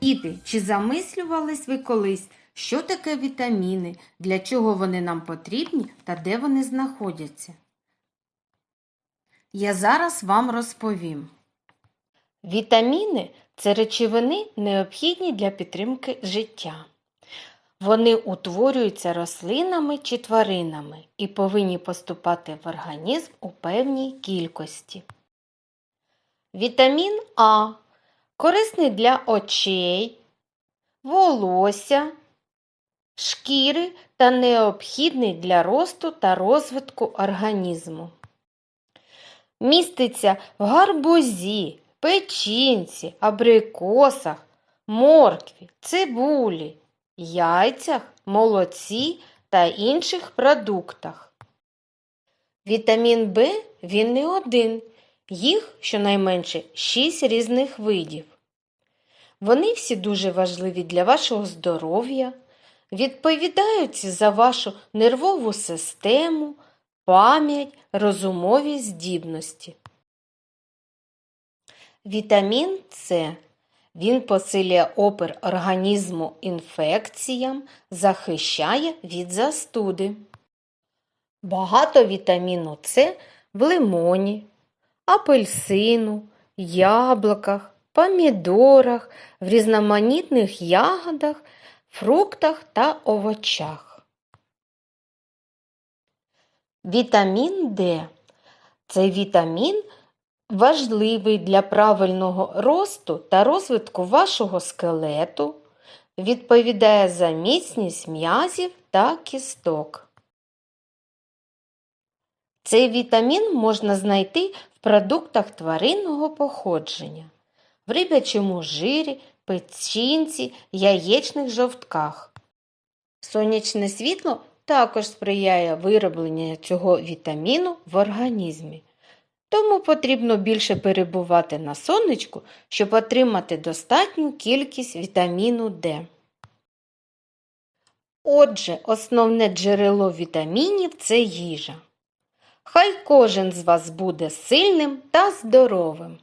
Діти, чи замислювались ви колись, що таке вітаміни, для чого вони нам потрібні та де вони знаходяться? Я зараз вам розповім. Вітаміни це речовини, необхідні для підтримки життя. Вони утворюються рослинами чи тваринами і повинні поступати в організм у певній кількості. Вітамін А корисний для очей, волосся, шкіри та необхідний для росту та розвитку організму. Міститься в гарбузі, печінці, абрикосах, моркві, цибулі, яйцях, молоці та інших продуктах. Вітамін В він не один, їх щонайменше 6 різних видів. Вони всі дуже важливі для вашого здоров'я, відповідають за вашу нервову систему, пам'ять, розумові здібності. Вітамін С. Він посилює опір організму інфекціям, захищає від застуди. Багато вітаміну С в лимоні, апельсину, яблуках, помідорах, в різноманітних ягодах, фруктах та овочах. Вітамін Д. Цей вітамін важливий для правильного росту та розвитку вашого скелету, відповідає за міцність м'язів та кісток. Цей вітамін можна знайти в продуктах тваринного походження, в рибячому жирі, печінці, яєчних жовтках. Сонячне світло також сприяє виробленню цього вітаміну в організмі. Тому потрібно більше перебувати на сонечку, щоб отримати достатню кількість вітаміну Д. Отже, основне джерело вітамінів це їжа. Хай кожен з вас буде сильним та здоровим.